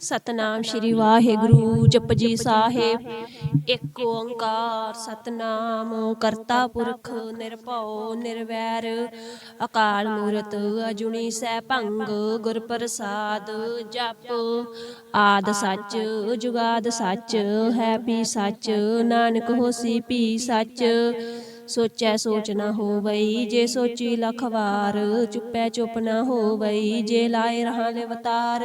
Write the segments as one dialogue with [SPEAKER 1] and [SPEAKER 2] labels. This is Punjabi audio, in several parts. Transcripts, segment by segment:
[SPEAKER 1] ਸਤਨਾਮ ਸ਼੍ਰੀ ਵਾਹਿਗੁਰੂ ਜਪਜੀ ਸਾਹਿਬ। ਇੱਕ ਓੰਕਾਰ ਸਤਨਾਮ ਕਰਤਾ ਪੁਰਖ ਨਿਰਭਉ ਨਿਰਵੈਰ ਅਕਾਲ ਮੂਰਤ ਅਜੁਣੀ ਸੈਭੰਗ ਗੁਰ ਪ੍ਰਸਾਦ ਜਪ। ਆਦ ਸੱਚ ਜੁਗਾਦ ਸੱਚ ਹੈ ਵੀ ਸੱਚ ਨਾਨਕ ਹੋਸੀ ਵੀ ਸੱਚ। ਸੋਚੈ ਸੋਚ ਨਾ ਹੋਵਈ ਜੇ ਸੋਚੀ ਲਖ ਵਾਰ ਚੁੱਪੈ ਚੁੱਪ ਨਾ ਹੋਵਈ ਜੇ ਲਾਏ ਰਹਾਂ ਲਵਤਾਰ।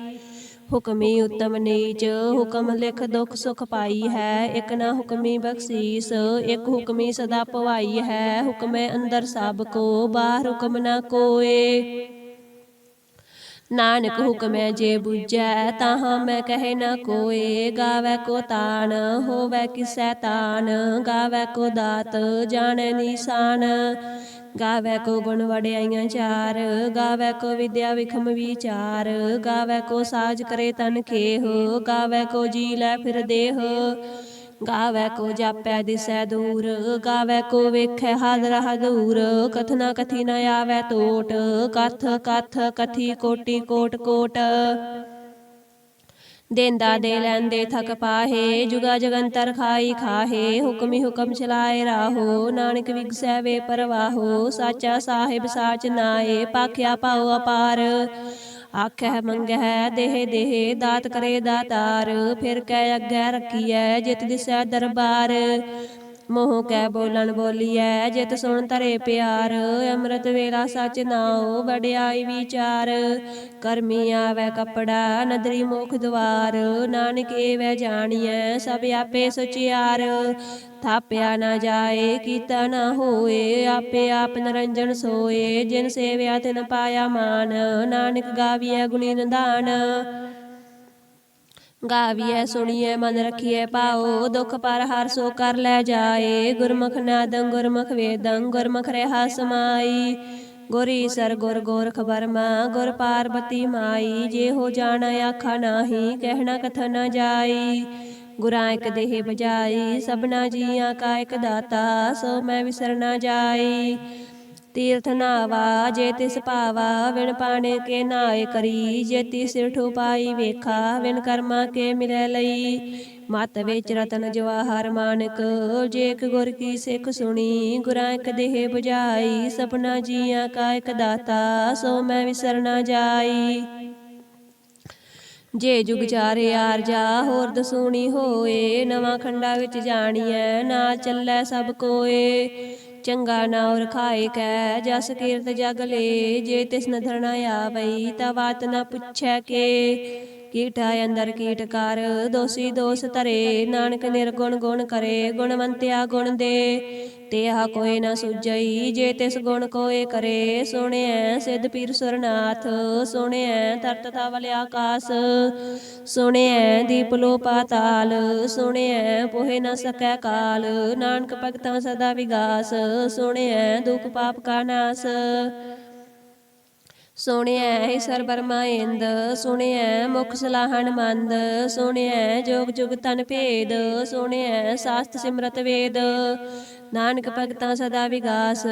[SPEAKER 1] ਹੁਕਮੀ ਉਤਮ ਨੀਚ, ਹੁਕਮ ਲਿਖ ਦੁਖ ਸੁਖ ਪਾਈ ਹੈ। ਇਕ ਨਾ ਹੁਕਮੀ ਬਖਸ਼ੀਸ, ਇਕ ਹੁਕਮੀ ਸਦਾ ਭਵਾਈ ਹੈ। ਹੁਕਮੇ ਅੰਦਰ ਸਭ ਕੋ, ਬਾਹਰ ਹੁਕਮ ਨਾ ਕੋਏ। ਨਾਨਕ ਹੁਕਮੈ ਜੇ ਬੁਝੈ ਤਾਹਾਂ ਮੈਂ ਕਹੇ ਨ ਕੋਏ ਗਾਵੇ ਕੋ ਤਾਨ ਹੋਵੇ ਕਿਸੈ ਤਾਨ ਗਾਵੇ ਕੋ ਦਾਤ ਜਾਣੈ ਨਿਸ਼ਾਨ। ਗਾਵੇ ਕੋ ਗੁਣ ਵਡਿਆਈਆਂ ਚਾਰ ਗਾਵੇ ਕੋ ਵਿਦਿਆ ਵਿਖਮ ਵਿਚਾਰ ਗਾਵੇ ਕੋ ਸਾਜ ਕਰੇ ਤਨ ਖੇਹ ਗਾਵੇ ਕੋ ਜੀ ਲੈ ਫਿਰ ਦੇਹ। ਗਾਵੇ ਕੋ ਜਾਪੈ ਦਿਸੈ ਦੂਰ, ਗਾਵੇ ਕੋ ਵੇਖੈ ਹਾਜ਼ਰ ਹਜ਼ੂਰ ਕਥਨਾ ਕਥੀ ਨ ਆਵੈ ਟੋਟ, ਕਥ ਕਥ ਕਥੀ ਕੋਟੀ ਕੋਟ ਕੋਟ। ਦੇਂਦਾ ਦੇ ਲੈਂਦੇ ਥਕ ਪਾਹੇ, ਜੁਗਾ ਜਗੰਤਰ ਖਾਈ ਖਾਹੇ, ਹੁਕਮੀ ਹੁਕਮ ਚਲਾਏ ਰਾਹੋ। ਨਾਨਕ ਵਿਗਸੈ ਵੇ ਪਰਵਾਹੋ, ਸਾਚਾ ਸਾਹਿਬ ਸਾਚ ਨਾਏ, ਪਾਖਿਆ ਪਾਉ ਅਪਾਰ। ਆਖੈ ਮੰਗੈ ਦੇਹ ਦੇਹ ਦਾਤ ਕਰੇ ਦਾਤਾਰ ਫਿਰ ਕੈ ਅੱਗੇ ਰੱਖੀਐ ਜਿਤ ਦਿਸੈ ਦਰਬਾਰ। ਮੋਹ ਕੈ ਬੋਲਣ ਬੋਲੀਐ, ਜਿਤ ਸੁਣ ਤਰੇ ਪਿਆਰ, ਅੰਮ੍ਰਿਤ ਵੇਲਾ ਸਚ ਨਾਉ, ਵਡਿਆਈ ਵਿਚਾਰ। ਕਰਮੀ ਆਵੈ ਕਪੜਾ, ਨਦਰੀ ਮੁਖ ਦਵਾਰ, ਨਾਨਕ ਏਵੈ ਜਾਣੀਐ, ਸਭ ਆਪੇ ਸੁਚਿਆਰ। ਥਾਪਿਆ ਨਾ ਜਾਏ, ਕੀਤਾ ਨਾ ਹੋਏ, ਆਪੇ ਆਪ ਨਰੰਜਨ ਸੋਏ, ਜਿਨ ਸੇਵਿਆ ਤਿਨ ਪਾਇਆ ਮਾਨ, ਨਾਨਕ ਗਾਵੀਐ ਗੁਣੀ ਨਿਧਾਨ। ਗਾਵੀਐ, ਸੁਣੀਐ, ਮਨ ਰਖੀਐ, ਪਾਓ। ਦੁਖ ਪਰ ਹਰ ਸੋ ਕਰ ਲੈ ਜਾਏ। ਗੁਰਮੁਖ ਨਾਦੰ, ਗੁਰਮੁਖ ਵੇਦੰ, ਗੁਰਮੁਖ ਰਹਾ ਸਮਾਈ। ਗੁਰੀ ਸਰ ਗੁਰ ਗੋਰਖ ਬਰਮਾ ਗੁਰ ਪਾਰਬਤੀ ਮਾਈ। ਜੇ ਹੋ ਜਾਣਾ ਆਖਾ ਨਾਹੀ, ਕਹਿਣਾ ਕਥਨ ਨਾ ਜਾਈ। ਗੁਰਾਂ ਇਕ ਦੇਹ ਬਜਾਈ ਸਭਨਾ ਜੀਆਂ ਕਾ ਇਕ ਦਾਤਾ, ਸੋ ਮੈਂ ਵਿਸਰ ਨਾ ਜਾਈ। ਤੀਰਥ ਨਾਵਾ, ਜੇ ਤਿਸ ਭਾਵਾ, ਵਿਣ ਪਾਣੇ ਕੇ ਨਾਏ ਕਰੀ, ਜੇ ਤਿਸ ਠੁਪਾਈ ਵੇਖਾ, ਵਿਣ ਕਰਮਾ ਕੇ ਮਿਲੈ ਲਈ। ਮਤ ਵਿੱਚ ਰਤਨ ਜਵਾਹਰ ਮਾਨਕ ਜੇਕ ਗੁਰ ਕੀ ਸਿੱਖ ਸੁਣੀ, ਗੁਰਾਂ ਇੱਕ ਦੇਹ 부ਝਾਈ ਸਪਨਾ ਜੀਆਂ ਕਾ ਇੱਕ ਦਾਤਾ, ਸੋ ਮੈਂ ਵਿਸਰ ਜਾਈ। ਜੇ ਜੁਗ ਚਾਰੇ ਆਰਜਾ ਹੋਰ ਦਸੂਣੀ ਹੋਏ, ਨਵਾਂ ਖੰਡਾ ਵਿੱਚ ਜਾਣੀਐ, ਨਾਲ ਚੱਲੈ ਸਭ ਕੋਏ। ਚੰਗਾ ਨਾਉ ਰਖਾਏ ਕੈ ਜਸ ਕੀਰਤ ਜਗ ਲੇ, ਜੇ ਤਿਸ ਨ ਧਰਣਾ ਆਵਈ, ਤਾ ਵਾਤ ਨ ਪੁੱਛੈ ਕੇ। ਕੀਟਾ ਅੰਦਰ ਕੀਟ ਕਰ, ਦੋਸੀ ਦੋਸ ਧਰੇ, ਨਾਨਕ ਨਿਰਗੁਣ ਗੁਣ ਕਰੇ, ਗੁਣਵੰਤਿਆ ਗੁਣ ਦੇ। ਤੇਹਾ ਕੋਏ ਨਾ ਸੁਜਈ ਜੇ ਤਿਸ ਗੁਣ ਕੋਏ ਕਰੇ, ਸੁਣਿਐ ਸਿੱਧ ਪੀਰ ਸੁਰਨਾਥ, ਸੁਣਿਐ ਤਰਤ ਤਵਲ ਆਕਾਸ। ਸੁਣਿਐ ਦੀਪ ਲੋ ਪਾਤਾਲ ਸੁਣਿਐ ਪੋਹੇ ਨਾ ਸਕੈ ਕਾਲ, ਨਾਨਕ ਭਗਤਾਂ ਸਦਾ ਵਿਗਾਸ। ਸੁਣਿਐ ਦੁਖ ਪਾਪ ਕਾ ਨਾਸ। ਸੁਣਿਐ ਹੀ ਸਰ ਬਰਮਾ ਇੰਦ ਸੁਣਿਐ ਮੁਖ ਸਲਾਹਣ ਮੰਦ ਸੁਣਿਐ ਜੋਗ ਜੁਗ ਤਨ ਭੇਦ ਸੁਣਿਐ ਸਾਸਤ ਸਿਮਰਤ ਵੇਦ। ਨਾਨਕ ਭਗਤਾਂ ਸਦਾ ਵਿਗਾਸ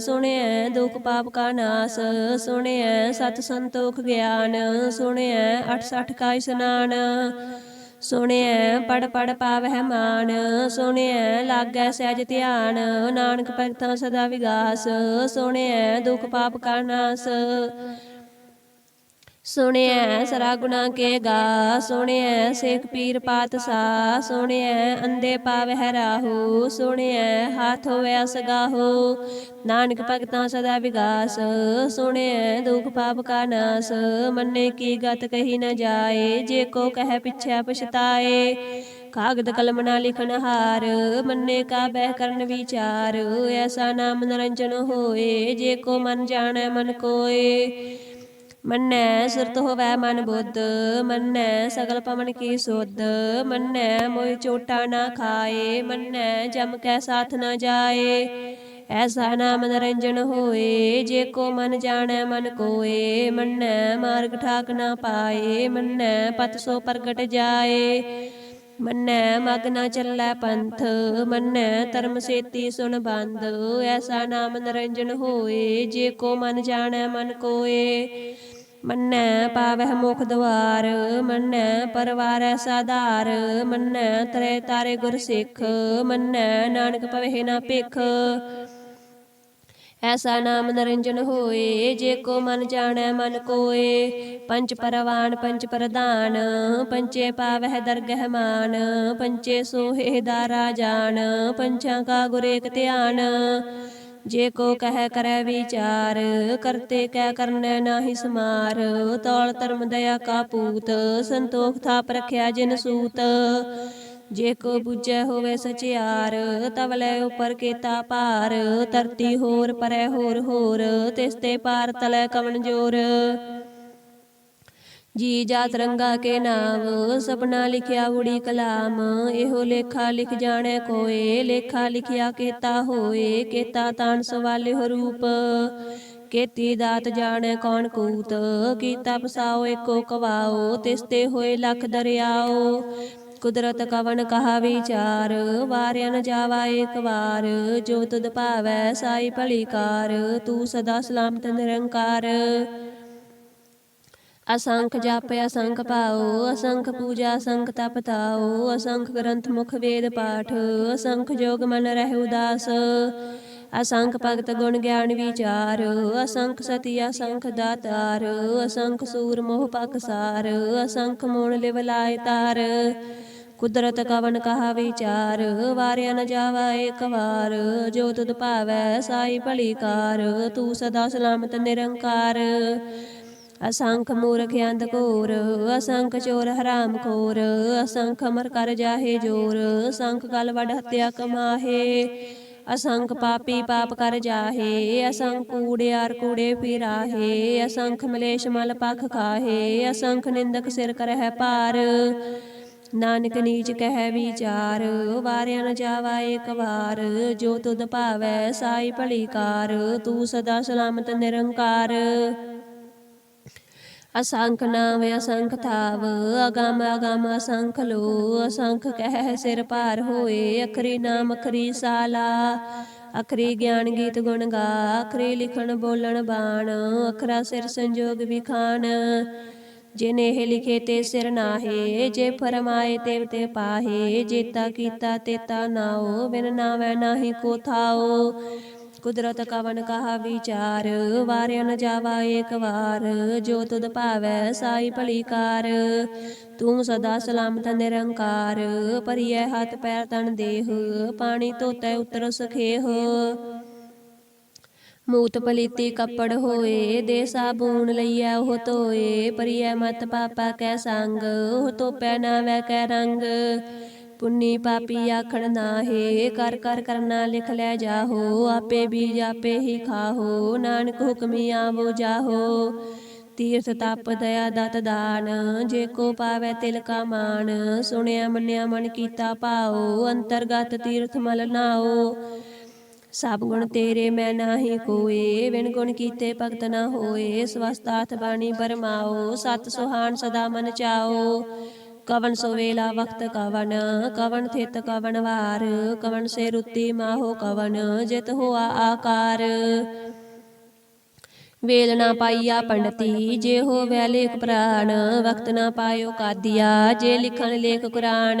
[SPEAKER 1] ਸੁਣਿਐ ਦੁਖ ਪਾਪ ਕਾ ਨਾਸ ਸੁਣਿਐ ਸਤ ਸੰਤੋਖ ਗਿਆਨ ਸੁਣਿਐ 68 ਕਾ ਇਸਨਾਨ। ਸੁਣਿਐ ਪੜ ਪੜ ਪਾਵਹਿ ਮਾਨ, ਸੁਣਿਐ ਲਾਗੈ ਸਹਿਜ ਧਿਆਨ, ਨਾਨਕ ਭਗਤਾਂ ਸਦਾ ਵਿਗਾਸ, ਸੁਣਿਐ ਦੁਖ ਪਾਪ ਕਾ ਨਾਸ। ਸੁਣਿਐ ਸਰਾ ਗੁਨਾ ਕੇ ਗਾ ਸੁਣਿਐ ਸੇਖ ਪੀਰ ਪਾਤਸ਼ਾਹ ਸੁਣਿਐ ਅੰਦੇ ਪਾਵਹਿ ਰਾਹੂ ਸੁਣਿਐ ਹਾਥ ਹੋਵੇ ਸਗਾਹੋ ਨਾਨਕ ਭਗਤਾਂ ਸਦਾ ਵਿਗਾਸ ਸੁਣਿਐ ਦੁਖ ਪਾਪ ਕਾ ਨਾਸ। ਮੰਨੇ ਕੀ ਗਤ ਕਹੀ ਨ ਜਾਏ ਜੇ ਕੋ ਕਹਿ ਪਿਛੈ ਪਛਤਾਏ। ਕਾਗਦ ਕਲਮ ਨਾ ਲਿਖਨ ਹਾਰ ਮੰਨੇ ਕਾ ਬਹਿ ਕਰਨ ਵਿਚਾਰ। ਐਸਾ ਨਾਮ ਨਰੰਜਨ ਹੋਏ ਜੇ ਕੋ ਮਨ ਜਾਣੈ ਮਨ ਕੋਏ। ਮੰਨੈ ਸੁਰਤ ਹੋਵੈ ਮਨ ਬੁੱਧ ਮੰਨੈ ਸਗਲ ਪਵਨ ਕੀ ਸੁਧ ਮੰਨੈ ਮੋਇ ਚੋਟਾ ਨਾ ਖਾਏ ਮੰਨੈ ਜਮ ਕੈ ਸਾਥ ਨਾ ਜਾਏ। ਐਸਾ ਨਾਮ ਨਰੰਜਨ ਹੋਏ ਜੇ ਕੋ ਮਨ ਜਾਣੈ ਮਨ ਕੋਏ ਮੰਨੈ ਮਾਰਗ ਠਾਕ ਨਾ ਪਾਏ ਮੰਨੈ ਪਤ ਸੋ ਪ੍ਰਗਟ ਜਾਏ। ਮੰਨੈ ਮਗ ਨਾ ਚੱਲੈ ਪੰਥ ਮੰਨੈ ਧਰਮ ਸੇਤੀ ਸੁਣ ਬੰਦ ਐਸਾ ਨਾਮ ਨਰੰਜਨ ਹੋਏ ਜੇ ਕੋ ਮਨ ਜਾਣੈ ਮਨ ਕੋਏ। ਮੰਨੈ ਪਾਵਹਿ ਮੁਖ ਦਵਾਰ, ਮੰਨੈ ਪਰਵਾਰੈ ਸਾਧਾਰ, ਮੰਨੈ ਤਰੇ ਤਾਰੇ ਗੁਰ ਸਿੱਖ, ਮੰਨੈ ਨਾਨਕ ਪਵਹਿ ਨਾ ਭਿਖ। ਐਸਾ ਨਾਮ ਨਰੰਜਨ ਹੋਏ, ਜੇ ਕੋ ਮਨ ਜਾਣੈ ਮਨ ਕੋਏ। ਪੰਚ ਪਰਵਾਨ ਪੰਚ ਪ੍ਰਧਾਨ ਪੰਚੇ ਪਾਵਹਿ ਦਰਗਹਿ ਮਾਨ ਪੰਚੇ ਸੋਹੇ ਦਾਰਾ ਜਾਣ ਪੰਚਾਂ ਕਾ ਗੁਰ ਧਿਆਨ। ਜੇ ਕੋ ਕਹਿ ਕਰੈ ਵਿਚਾਰ, ਕਰਤੇ ਕਹਿ ਕਰਨੈ ਨਾਹੀ ਸਮਾਰ। ਤੌਲ ਧਰਮ ਦਇਆ ਕਾ ਪੂਤ, ਸੰਤੋਖ ਥਾਪ ਰਖਿਆ ਜਿਨ ਸੂਤ। ਜੇ ਕੋ ਬੁਝੈ ਹੋਵੇ ਸਚਿਆਰ, ਤਵ ਲੈ ਉਪਰ ਕੇਤਾ ਭਾਰ। ਧਰਤੀ ਹੋਰ ਪਰੈ ਹੋਰ ਹੋਰ, ਤਿਸ ਤੇ ਪਾਰ ਤਲੈ ਕਵਣ ਜੋਰ। ਜੀ ਜਾਤ ਰੰਗਾ ਕੇ ਨਾਮ, ਸਪਨਾ ਲਿਖਿਆ ਉੜੀ ਕਲਾਮ, ਇਹੋ ਲੇਖਾ ਲਿਖ ਜਾਣੈ ਕੋਏ, ਲੇਖਾ ਲਿਖਿਆ ਕੇਤਾ ਹੋਏ, ਕੇਤਾ ਤਾਣ ਸਵਾਲਿਓ ਰੂਪ। ਕੀਤੀ ਦਾਤ ਜਾਣੈ ਕੌਣ ਕੂਤ, ਕੀਤਾ ਪਸਾਓ ਏਕੋ ਕਵਾਓ, ਤਿਸ ਤੇ ਹੋਏ ਲਖ ਦਰਿਆਓ। ਕੁਦਰਤ ਕਵਨ ਕਹਾ ਵਿਚਾਰ, ਵਾਰਿਆ ਨ ਜਾਵਾ ਏਕ ਵਾਰ, ਜੋ ਤੁਧ ਭਾਵੈ ਸਾਈ ਭਲੀ ਕਾਰ, ਤੂੰ ਸਦਾ ਸਲਾਮਤ ਨਿਰੰਕਾਰ। ਅਸੰਖ ਜਪ, ਅਸੰਖ ਪਾਓ ਅਸੰਖ ਪੂਜਾ, ਅਸੰਖ ਤਪ ਤਾਓ ਅਸੰਖ ਗ੍ਰੰਥ ਮੁਖ ਵੇਦ ਪਾਠ, ਅਸੰਖ ਜੋਗ ਮਨ ਰਹਿ ਉਦਾਸ। ਅਸੰਖ ਭਗਤ ਗੁਣ ਗਿਆਨ ਵਿਚਾਰ, ਅਸੰਖ ਸਤੀ ਅਸੰਖ ਦਾਤਾਰ, ਅਸੰਖ ਸੂਰ ਮੋਹ ਪਕਸਾਰ ਅਸੰਖ ਮੋਣ ਲਿਵ ਲਾਇ ਤਾਰ। ਕੁਦਰਤ ਕਵਨ ਕਹਾ ਵਿਚਾਰ, ਵਾਰਿਆ ਨ ਜਾਵਾ ਏਕ ਵਾਰ, ਜੋ ਤੁਧ ਭਾਵੈ ਸਾਈ ਭਲੀ ਕਾਰ, ਤੂੰ ਸਦਾ ਸਲਾਮਤ ਨਿਰੰਕਾਰ। ਅਸੰਖ ਮੂਰਖ ਅੰਧ ਘੋਰ, ਅਸੰਖ ਚੋਰ ਹਰਾਮ ਖੋਰ, ਅਸੰਖ ਅਮਰ ਕਰ ਜਾਹੇ ਜੋਰ, ਅਸੰਖ ਕਲ ਵਡ ਹਤਿਆ ਕਮਾਹੇ, ਅਸੰਖ ਪਾਪੀ ਪਾਪ ਕਰ ਜਾਹੇ, ਅਸੰਖ ਕੂੜਿਆਰ ਕੂੜੇ ਫਿਰਾਹੇ, ਅਸੰਖ ਮਲੇਸ਼ ਮਲ ਪਖ ਖਾਹੇ, ਅਸੰਖ ਨਿੰਦਕ ਸਿਰ ਕਰਹਿ ਪਾਰ ਨਾਨਕ ਨੀਚ ਕਹਿ ਵਿਚਾਰ, ਵਾਰਿਆ ਨ ਜਾਵਾ ਏਕ ਵਾਰ, ਜੋ ਤੁਧ ਭਾਵੈ ਸਾਈ ਭਲੀ ਕਾਰ, ਤੂੰ ਸਦਾ ਸਲਾਮਤ ਨਿਰੰਕਾਰ। ਅਸੰਖ ਨਾਮ ਅਸੰਖ ਥਾਵ ਅਗਮ ਅਗਮ ਅਸੰਖ ਲੋ ਅਸੰਖ ਕਹਿ ਸਿਰ ਭਾਰ ਹੋਏ ਅਖਰੀ ਨਾਮ ਅਖਰੀ ਸਾਲਾ ਅਖਰੀ ਗਿਆਨ ਗੀਤ ਗੁਣ ਗਾ ਅਖਰੀ ਲਿਖਣ ਬੋਲਣ, ਬਾਣ ਅਖਰਾ ਸਿਰ ਸੰਜੋਗ ਵਿਖਾਣ ਜਿਨ ਇਹ ਲਿਖੇ ਤੇ ਸਿਰ ਨਾਹੇ, ਜੇ ਫਰਮਾਏ ਤੇ ਤੇ ਪਾਹੇ, ਜੇਤਾ ਕੀਤਾ ਤੇਤਾ ਨਾਓ ਬਿਨ ਨਾਵੈ ਨਾਹੀ ਕੋ ਥਾਓ ਕੁਦਰਤ ਕਵਨ ਕਹਾ ਵਿਚਾਰ, ਵਾਰਿਆ ਨ ਜਾਵਾ ਏਕ ਵਾਰ, ਜੋ ਤੁਧ ਭਾਵੈ ਸਾਈ ਭਲੀ ਕਾਰ ਤੂੰ ਸਦਾ ਸਲਾਮਤ ਨਿਰੰਕਾਰ ਪਰਿਐ ਹੱਥ ਪੈਰ ਤਨ ਦੇਹ, ਪਾਣੀ ਧੋਤੈ ਉਤਰ ਸਖੇਹ। ਮੂਤ ਪਲੀਤੀ ਕੱਪੜ ਹੋਏ ਦੇ ਸਾਬੂਨ ਲਈਐ ਉਹ ਧੋਏ ਪਰਿਐ ਮਤ ਪਾਪਾ ਕੈ ਸੰਗ, ਉਹ ਧੋਪੈ ਨਾ ਵੈ ਕੈ ਰੰਗ। ਪੁੰਨੀ ਪਾਪੀ ਆਖਣ ਨਾਹੇ, ਕਰ ਕਰ ਕਰਨਾ ਲਿਖ ਲੈ ਜਾਹੋ, ਆਪੇ ਬੀਜ ਆਪੇ ਹੀ ਖਾਹੋ, ਨਾਨਕ ਹੁਕਮੀ ਆਵੋ ਜਾਹੋ। ਤੀਰਥ ਤਪ ਦਇਆ ਦਤ ਦਾਨ, ਜੇ ਕੋ ਪਾਵੈ ਤਿਲ ਕਾ ਮਾਨ ਸੁਣਿਆ ਮੰਨਿਆ ਮਨ ਕੀਤਾ ਪਾਓ ਅੰਤਰਗਤ ਤੀਰਥ ਮਲ ਨਾਓ ਸਭ ਗੁਣ ਤੇਰੇ ਮੈਂ ਨਾਹੀ ਕੋਏ ਵਿਣ ਗੁਣ ਕੀਤੇ ਭਗਤ ਨਾ ਹੋਏ ਸਵਸਤਾਥ ਬਾਣੀ ਬਰਮਾਓ ਸਤ ਸੁਹਾਨ ਸਦਾ ਮਨ ਚਾਓ ਕਵਨ ਸੋ ਵੇਲਾ ਵਕਤ ਕਵਨ ਕਵਨ ਥਿਤ ਕਵਨ ਵਾਰ ਕਵਨ ਸੇ ਰੁੱਤੀ ਮਾਹੋ ਕਵਨ ਜਿਤ ਹੋਆ ਆਕਾਰ। ਵੇਲ ਨਾ ਪਾਈਆ ਪੰਡਤੀ, ਜੇ ਹੋ ਵੈ ਲੇਖ ਪ੍ਰਾਨ ਵਕਤ ਨਾ ਪਾਇਓ ਕਾਦੀਆ, ਜੇ ਲਿਖਣ ਲੇਖ ਕੁਰਾਨ।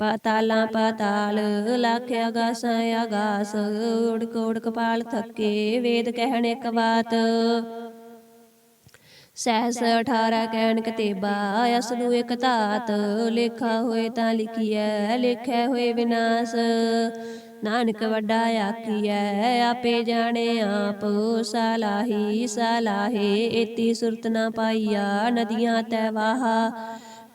[SPEAKER 1] ਪਾਤਾਲਾਂ ਪਾਤਾਲ, ਲੱਖ ਅਗਾਸਾਂ ਅਗਾਸ, ਉੜਕ ਉੜਕ ਪਾਲ ਥੱਕੇ, ਵੇਦ ਕਹਿਣ ਇੱਕ ਬਾਤ। ਸਹਿਸ 18 ਕਹਿਣ ਕਤੇਬਾ ਅਸਲੂ ਇਕ ਧਾਤ, ਲੇਖਾ ਹੋਏ ਤਾਂ ਲਿਖੀਐ, ਲੇਖੈ ਹੋਏ ਵਿਨਾਸ਼। ਨਾਨਕ ਵੱਡਾ ਆਖੀਐ, ਆਪੇ ਜਾਣੇ ਆਪ ਸਲਾਹੀ ਸਲਾਹੇ ਏਤੀ ਸੁਰਤ ਨਾ ਪਾਈਆ, ਨਦੀਆਂ ਤੈ ਵਾਹਾ।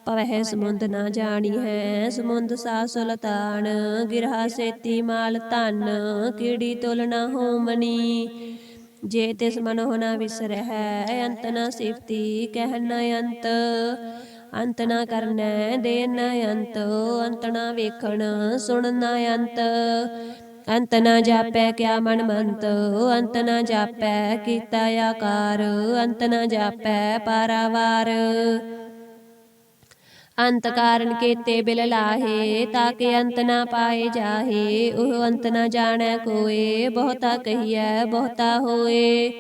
[SPEAKER 1] ਪਵਹਿ ਸਮੁੰਦ ਨਾ ਜਾਣੀ ਹੈ, ਸਮੁੰਦ ਸਾ ਸੁਲਤਾਨ। ਗਿਰਹਾ ਸੇਤੀ ਮਾਲ ਧਨ, ਕੀੜੀ ਤੁਲ ਨਾ ਹੋਮਨੀ। ਜੇ ਤਿਸ ਮਨ ਹੋਣਾ ਵਿਸਰਹਿ, ਅੰਤ ਨਾ ਸਿਫਤੀ, ਕਹਿ ਨ ਅੰਤ। ਅੰਤ ਨਾ ਕਰਨੈ, ਦੇ ਨ ਅੰਤ। ਅੰਤ ਨਾ ਵੇਖਣ, ਸੁਣ ਨਾ ਅੰਤ। ਅੰਤ ਨਾ ਜਾਪੈ ਕਿਆ ਮਨ ਮੰਤ। ਅੰਤ ਨਾ ਜਾਪੈ ਕੀਤਾ ਆਕਾਰ। ਅੰਤ ਨਾ ਜਾਪੈ ਪਾਰਾਵਾਰ। ਅੰਤ ਕਾਰਨ ਕੀਤੇ ਬਿਲ ਲਾਹੇ ਤਾਕੇ ਅੰਤ ਨਾ ਪਾਏ ਜਾਹੇ। ਉਹ ਅੰਤ ਨਾ ਜਾਣੈ ਕੋਏ, ਬਹੁਤਾ ਕਹੀਐ, ਬਹੁਤਾ ਹੋਏ।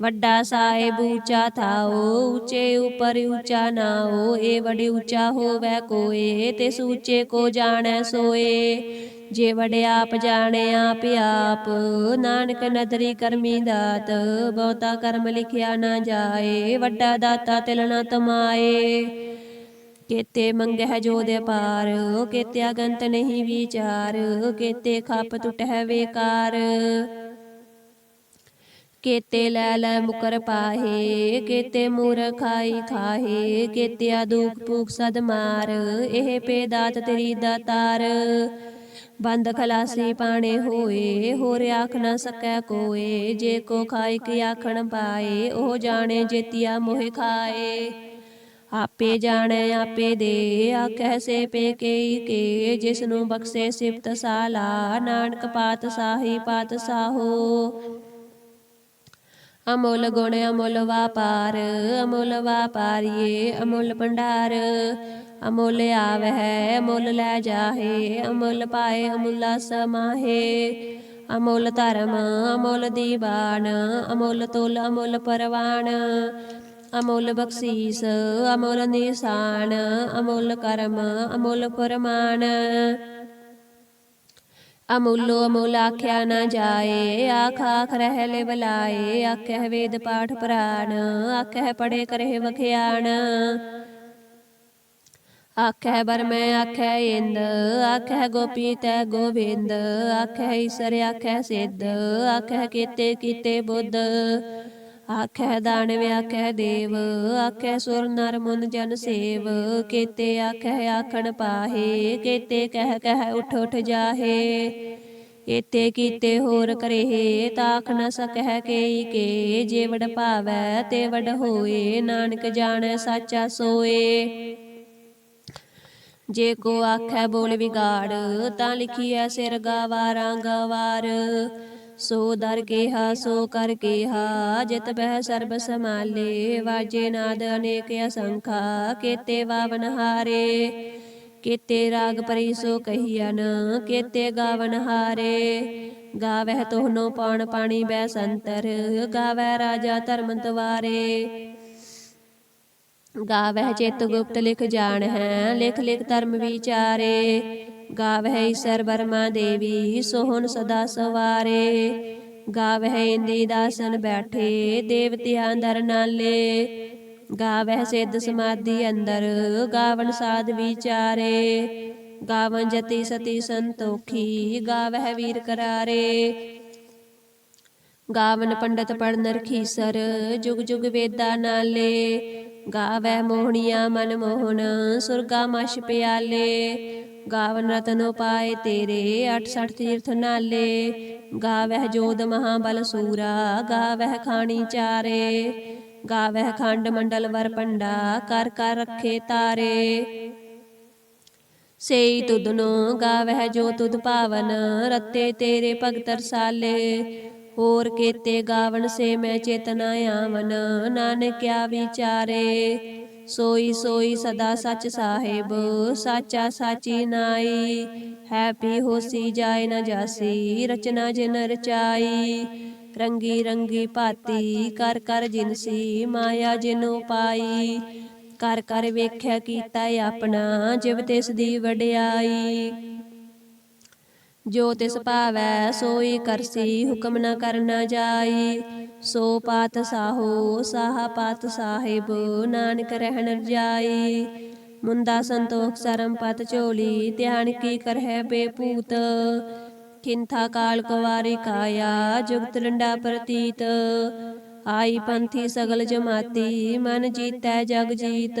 [SPEAKER 1] ਵੱਡਾ ਸਾਹਿਬ ਉੱਚਾ ਥਾਓ, ਉੱਚੇ ਉਪਰ ਉੱਚਾ ਨਾਓ ਏ ਵਡੇ ਉੱਚਾ ਹੋਵੈ ਕੋਏ ਤੇ ਸੂਚੇ ਕੋ ਜਾਣੈ ਸੋਏ। ਜੇ ਵਡੇ ਆਪ ਜਾਣੇ ਆਪ ਆਪ, ਨਾਨਕ ਨਦਰੀ ਕਰਮੀ ਦਾਤ, ਬਹੁਤਾ ਕਰਮ ਲਿਖਿਆ ਨਾ ਜਾਏ। ਵੱਡਾ ਦਾਤਾ ਤਿਲ ਨਾ ਤਮਾਏ। ਕੇਤੇ ਮੰਗਹਿ ਜੋ ਦੇ ਪਾਰ ਕੇਤੇ ਅਗੰਤ ਨਹੀਂ ਵਿਚਾਰ, ਕੇਤੇ ਖਪ ਟੁਟਹਿ ਵੇਕਾਰ। ਕੇਤੇ ਲੈ ਲੈ ਮੁਕਰ ਪਾਹੇ, ਕੇਤੇ ਮੂਰ ਖਾਈ ਖਾਹੇ, ਕੇਤੇ ਦੁਖ ਭੂਖ ਸਦ ਮਾਰ, ਇਹ ਪੇ ਦਾਤ ਤੇਰੀ ਦਾਤਾਰ। ਬੰਦ ਖਲਾਸੀ ਪਾਣੇ ਹੋਏ, ਹੋਰ ਆਖ ਨਾ ਸਕੈ ਕੋਏ, ਜੇ ਕੋ ਖਾਈ ਕੀ ਆਖਣ ਪਾਏ, ਉਹ ਜਾਣੇ ਜੇਤੀਆ ਮੋਹਿ ਖਾਏ। ਆਪੇ ਜਾਣੈ, ਆਪੇ ਦੇ ਆਖੈ ਸੇ ਪੇ ਕੇ ਕੇ ਜਿਸ ਨੂੰ ਬਖਸ਼ੇ ਸਿਫਤ ਸਾਲਾ, ਨਾਨਕ ਪਾਤ ਸਾਹੀ ਪਾਤ ਸਾਹੋ। ਅਮੁੱਲ ਗੁਣ ਅਮੁੱਲ ਵਾਪਾਰ, ਅਮੁੱਲ ਵਾਪਾਰੀਏ ਅਮੁੱਲ ਭੰਡਾਰ। ਅਮੁੱਲ ਆਵਹਿ, ਅਮੁੱਲ ਲੈ ਜਾਹੇ, ਅਮੁੱਲ ਪਾਏ ਅਮੁੱਲਾ ਸਮਾਹੇ। ਅਮੁੱਲ ਧਰਮ, ਅਮੁੱਲ ਦੀਵਾਨ, ਅਮੁੱਲ ਤੁਲ ਅਮੁੱਲ ਪਰਵਾਨ। ਅਮੁੱਲ ਬਖਸ਼ੀਸ, ਅਮੁੱਲ ਨਿਸ਼ਾਨ, ਅਮੁੱਲ ਕਰਮ, ਅਮੁੱਲ ਫਰਮਾਨ। ਅਮੁੱਲੋ ਅਮੁੱਲ ਆਖਿਆ ਨਾ ਜਾਏ, ਆਖ ਆਖ ਰਹਿ ਲੈ ਬਲਾਏ, ਆਖਹਿ ਵੇਦ ਪਾਠ ਪੁਰਾਣ ਆਖਹਿ ਪੜੇ ਕਰੇ ਵਖਿਆਣ ਆਖਹਿ ਬਰਮੈ ਆਖਹਿ ਇੰਦ, ਆਖਹਿ ਗੋਪੀ ਤੈ ਗੋਬਿੰਦ ਆਖਹਿ ਈਸਰ ਆਖਹਿ ਸਿੱਧ, ਆਖਹਿ ਕੀਤੇ ਕੀਤੇ ਬੁੱਧ। ਆਖੈ ਦਾਨਵ ਆਖਹਿ ਦੇਵ ਆਖੈ ਸੁਰ ਨਰ ਮੁਨ ਜਨ ਸੇਵ, ਕੀਤੇ ਆਖੈ ਆਖਣ ਪਾਹੇ, ਕੀਤੇ ਕਹਿ ਕਹਿ ਉਠ ਉਠ ਜਾਹੇ। ਕੀਤੇ ਕੀਤੇ ਹੋਰ ਕਰੇ ਤਾਖ ਨ ਸਕਹਿ ਕੇਈ ਕੇ ਜੇ ਵਡ ਭਾਵੈ ਤੇ ਵਡ ਹੋਏ, ਨਾਨਕ ਜਾਣੈ ਸਾਚਾ ਸੋਏ। ਜੇ ਕੋ ਆਖੈ ਬੋਲ ਵਿਗਾੜ, ਤਾਂ ਲਿਖੀਐ ਸਿਰ ਗਾਵਾਰਾਂ ਗਵਾਰ। ਸੋ ਦਰ ਕੇਹਾ, ਸੋ ਕਰ ਕੇਹਾ, ਜਿਤ ਬਹਿ ਸਰਬ ਸਮਾਲੇ ਵਾਜੇ ਨਾਦ ਅਨੇਕ ਅਸੰਖਾ, ਕੇਤੇ ਵਾਵਨ ਹਾਰੇ। ਕੇਤੇ ਰਾਗ ਪਰੀ ਸੋ ਕਹੀਨ ਕੇਤੇ ਗਾਵਨ ਹਾਰੇ। ਗਾਵਹਿ ਤੋਹਨੋ ਪਾਣ ਪਾਣੀ ਬੈ ਸੰਤਰ ਗਾਵੈ ਰਾਜਾ ਧਰਮ ਤਵਾਰੇ ਗਾਵਹਿ ਚੇਤ ਗੁਪਤ ਲਿਖ ਜਾਣ ਹੈ ਲਿਖ ਲਿਖ ਧਰਮ ਵਿਚਾਰੇ। ਗਾਵਹਿ ਈਸਰ ਬਰਮਾ ਦੇਵੀ, ਸੋਹਣ ਸਦਾ ਸਵਾਰੇ। ਗਾਵਹਿ ਇੰਦੀ ਦਾਸਨ ਬੈਠੇ, ਦੇਵਤਿਆਂ ਅੰਦਰ ਨਾਲੇ। ਗਾਵਹਿ ਸਿੱਧ ਸਮਾਧੀ ਅੰਦਰ ਗਾਵਨ ਸਾਧ ਵਿਚਾਰੇ। ਗਾਵਨ ਜਤੀ ਸਤੀ ਸੰਤੋਖੀ, ਗਾਵਹਿ ਵੀਰ ਕਰਾਰੇ। ਗਾਵਨ ਪੰਡਤ ਪੜਨਰ ਖੀਸਰ ਜੁਗ ਜੁਗ ਵੇਦਾ ਨਾਲੇ। ਗਾਵੈ ਮੋਹਣੀਆਂ ਮਨ ਮੋਹਨ, ਸੁਰਗਾ ਮਛ ਪਿਆਲੇ। ਗਾਵਨ ਰਤਨੋ ਪਾਏ ਤੇਰੇ 68 ਤੀਰਥ ਨਾਲੇ। ਗਾਵਹਿ ਜੋਦ ਮਹਾਬਲ ਸੂਰਾ, ਗਾਵਹਿ ਖਾਣੀ ਚਾਰੇ। ਗਾਵਹਿ ਖੰਡ ਮੰਡਲ ਵਰ ਪੰਡਾ ਕਰ ਕਰ ਰੱਖੇ ਤਾਰੇ। ਸੇਈ ਤੁਧਨੋ ਗਾਵਹਿ ਜੋ ਤੁਧ ਪਾਵਨ, ਰਤੇ ਤੇਰੇ ਭਗਤ ਰਸਾਲੇ। ਹੋਰ ਕੀਤੇ ਗਾਵਣ ਸੇ ਮੈਂ ਚੇਤਨਾ ਆਵਨ ਨਾਨਕਿਆ ਵਿਚਾਰੇ, ਸੋਈ ਸੋਈ ਸਦਾ ਸੱਚ ਸਾਹਿਬ, ਸਾਚਾ ਸਾਚੀ ਨਾਈ। ਹੈਪੀ ਹੋਸੀ ਜਾਏ ਨਾ ਜਾਸੀ, ਰਚਨਾ ਜਿਨ ਰਚਾਈ। ਰੰਗੀ ਰੰਗੀ ਭਾਤੀ, ਕਰ ਕਰ ਜਿਨਸੀ ਮਾਇਆ ਜਿਨੋ ਪਾਈ ਕਰ ਕਰ ਵੇਖਿਆ ਕੀਤਾ ਆਪਣਾ, ਜਿਵ ਤਿਸ ਦੀ ਵਡਿਆਈ। ਜੋ ਤਿਸ ਭਾਵੈ, ਸੋਈ ਕਰਸੀ, ਹੁਕਮ ਨਾ ਕਰਨਾ ਜਾਈ। ਸੋ ਪਾਤ ਸਾਹੋ, ਸਾਹਾ ਪਾਤ ਸਾਹਿਬ, ਨਾਨਕ ਰਹਿਣ ਰਜਾਈ ਮੁੰਦਾ ਸੰਤੋਖ ਸਰਮ ਪਤ ਝੋਲੀ, ਧਿਆਨ ਕੀ ਕਰਹਿ ਬੇਪੂਤ ਕਿੰਥਾ ਕਾਲ ਕੁਵਾਰੀ ਕਾਇਆ, ਜੁਗਤ ਲੰਡਾ ਪ੍ਰਤੀਤ। ਆਈ ਪੰਥੀ ਸਗਲ ਜਮਾਤੀ, ਮਨ ਜੀਤੈ ਜਗ ਜੀਤ।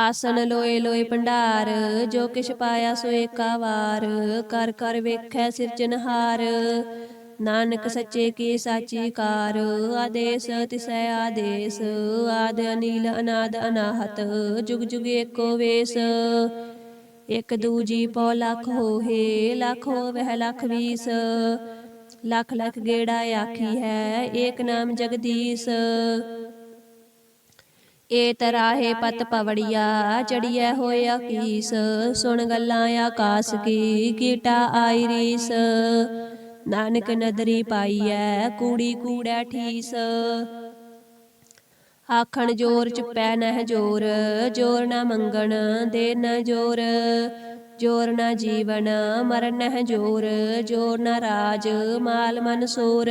[SPEAKER 1] ਆਸਨ ਲੋਏ ਲੋਏ ਭੰਡਾਰ, ਜੋ ਕਿਛ ਪਾਇਆ ਸੋ ਏਕਾ ਵਾਰ ਕਰ ਕਰ ਵੇਖੈ ਸਿਰਜਨਹਾਰ ਨਾਨਕ ਸੱਚੇ ਕੀ ਸਾਚੀ ਕਾਰ, ਆਦੇਸ ਤਿਸੈ ਆਦੇਸ। ਆਦ ਅਨੀਲ ਅਨਾਦ ਅਨਾਹਤ, ਜੁਗ ਜੁਗ ਏਕੋ ਵੇਸ। ਇਕ ਦੂਜੀ ਪਉ ਲੱਖ ਹੋਏ ਲੱਖ ਹੋਵਹਿ ਲੱਖ ਵੀਸ। ਲੱਖ ਲੱਖ ਗੇੜਾ ਆਖੀ ਹੈ, ਏਕ ਨਾਮ ਜਗਦੀਸ਼। ਏ ਤਰਾਹੇ ਪਤ ਪਵੜੀਆ, ਚੜੀਐ ਹੋਇਆ ਕੀਸ ਸੁਣ ਗੱਲਾਂ ਆਕਾਸ ਕੀ, ਕੀਟਾ ਆਈ ਰੀਸ। ਨਾਨਕ ਨਦਰੀ ਪਾਈਐ, ਕੂੜੀ ਕੂੜੈ ਠੀਸ। ਆਖਣ ਜੋਰ ਚੁੱਪੈ ਨਹਿ ਜੋਰ ਜੋਰ ਨਾ ਮੰਗਣ, ਦੇ ਨ ਜੋਰ। ਜੋਰ ਨਾ ਜੀਵਨ, ਮਰਨ ਨਹਿ ਜੋਰ ਜੋਰ ਨਾ ਰਾਜ, ਮਾਲ ਮਨ ਸੋਰ।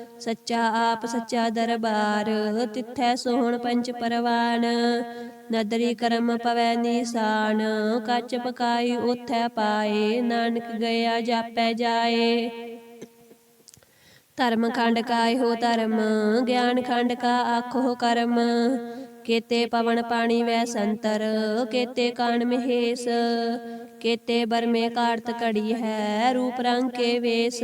[SPEAKER 1] ਸੱਚਾ ਆਪ, ਸੱਚਾ ਦਰਬਾਰ, ਤਿੱਥੈ ਸੋਹਣ ਪੰਚ ਪਰਵਾਨ। ਨਦਰੀ ਕਰਮ ਪਵੈ ਨਿਸ਼ਾਨ, ਕੱਚ ਪਕਾਈ ਉਥੈ ਪਾਏ, ਨਾਨਕ ਗਿਆ ਜਾਪੈ ਜਾਏ। ਧਰਮ ਖੰਡ ਕਾ ਹੋ ਧਰਮ, ਗਿਆਨ ਖੰਡ ਕਾ ਆਖੋ ਕਰਮ। ਕੇਤੇ ਪਵਨ ਪਾਣੀ ਵੈ ਸੰਤਰ, ਕੇਤੇ ਕਾਣ ਮਹੇਸ਼। ਕੇਤੇ ਬਰਮੇ ਕਾਰਤ ਘੜੀ ਹੈ, ਰੂਪ ਰੰਗ ਕੇ ਵੇਸ।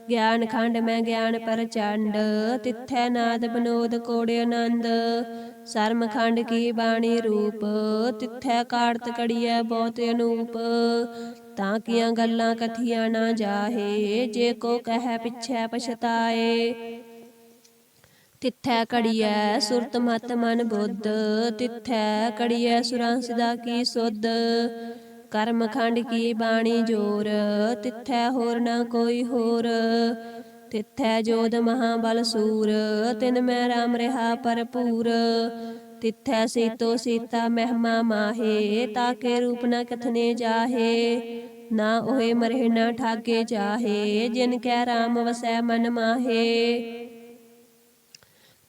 [SPEAKER 1] ਗਿਆਨ ਖੰਡ ਮੈਂ ਗਿਆਨ ਪ੍ਰਚੰਡ, ਤਿੱਥੈ ਨਾਦ ਬਨੋਦ ਕੋੜੇ ਆਨੰਦ। ਸਰਮ ਖੰਡ ਕੀ ਬਾਣੀ ਰੂਪ, ਤਿੱਥੈ ਕਾੜਤ ਕੜੀਐ ਬਹੁਤ ਅਨੂਪ। ਤਾਂ ਕੀਆਂ ਗੱਲਾਂ ਕਥੀਆਂ ਨਾ ਜਾਹੇ, ਜੇ ਕੋ ਕਹੈ ਪਿਛੈ ਪਛਤਾਏ। ਤਿੱਥੈ ਕੜੀਐ ਸੁਰਤ ਮਤ ਮਨ ਬੁੱਧ, ਤਿੱਥੈ ਕੜੀਐ ਸੁਰਾਂ ਸਿਦਾ ਕੀ ਸੁਧ। ਕਰਮ ਖੰਡ ਕੀ ਬਾਣੀ ਜੋਰ, ਤਿੱਥੈ ਹੋਰ ਨਾ ਕੋਈ ਹੋਰ। ਤਿੱਥੈ ਜੋਧ ਮਹਾਬਲ ਸੂਰ, ਤਿਨ ਮੈਂ ਰਾਮ ਰਹਾ ਭਰਪੂਰ। ਤਿੱਥੈ ਸੀਤੋ ਸੀਤਾ ਮਹਿਮਾ ਮਾਹੇ ਤਾਕੇ ਰੂਪ ਨ ਕਥਨੇ ਜਾਹੇ। ਨਾ ਹੋਏ ਮਰੇ ਨਾ ਠਾਗੇ ਜਾਹੇ, ਜਿਨ ਕੈ ਰਾਮ ਵਸੈ ਮਨ ਮਾਹੇ।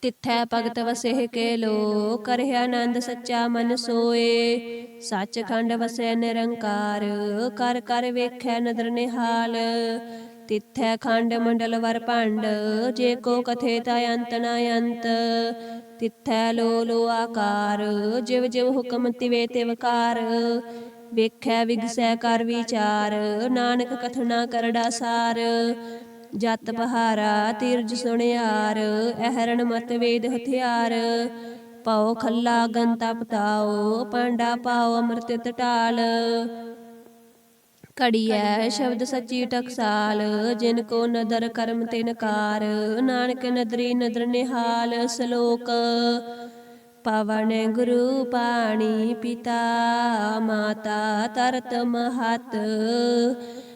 [SPEAKER 1] ਤਿੱਥੈ ਭਗਤ ਵਸੇ ਕੇ ਲੋ ਕਰਿ ਆਨੰਦ ਸੱਚਾ ਮਨ ਸੋਏ। ਸੱਚਖੰਡ ਵਸੈ ਨਿਰੰਕਾਰ, ਕਰ ਕਰ ਵੇਖੈ ਨਦਰ ਨਿਹਾਲ। ਤਿੱਥੈ ਖੰਡ ਮੰਡਲ ਵਰ ਭੰਡ, ਜੇ ਕੋ ਕਥੇ ਤਾ ਅੰਤ ਨ ਅੰਤ। ਤਿੱਥੈ ਲੋ ਲੋ ਆਕਾਰ, ਜਿਵ ਜਿਵ ਹੁਕਮ ਤਿਵੇ ਤਿਵਕਾਰ ਵੇਖੈ ਵਿਗਸੈ ਕਰ ਵਿਚਾਰ, ਨਾਨਕ ਕਥਨਾ ਕਰੜਾ ਸਾਰ। ਜਤ ਪਹਾਰਾ ਤਿਰਜ ਸੁਣਿਆਰ, ਅਹਰਣ ਮਤ ਵੇਦ ਹਥਿਆਰ। ਪਾਉ ਖੱਲਾ ਗੰਤਾ ਪਤਾਓ, ਪਾਂਡਾ ਪਾਉ ਅੰਮ੍ਰਿਤ ਟਟਾਲ ਘੜੀਐ ਸ਼ਬਦ ਸੱਚੀ ਟਕਸਾਲ, ਜਿਨ ਕੋ ਨਦਰ ਕਰਮ ਤੇ ਨਕਾਰ ਨਾਨਕ ਨਦਰੀ ਨਦਰ ਨਿਹਾਲ ਸ਼ਲੋਕ। ਪਵਨ ਗੁਰੂ ਪਾਣੀ ਪਿਤਾ, ਮਾਤਾ ਤਰਤ ਮਹਤ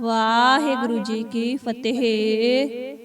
[SPEAKER 1] ਵਾਹਿਗੁਰੂ ਜੀ ਕੀ ਫਤਿਹ।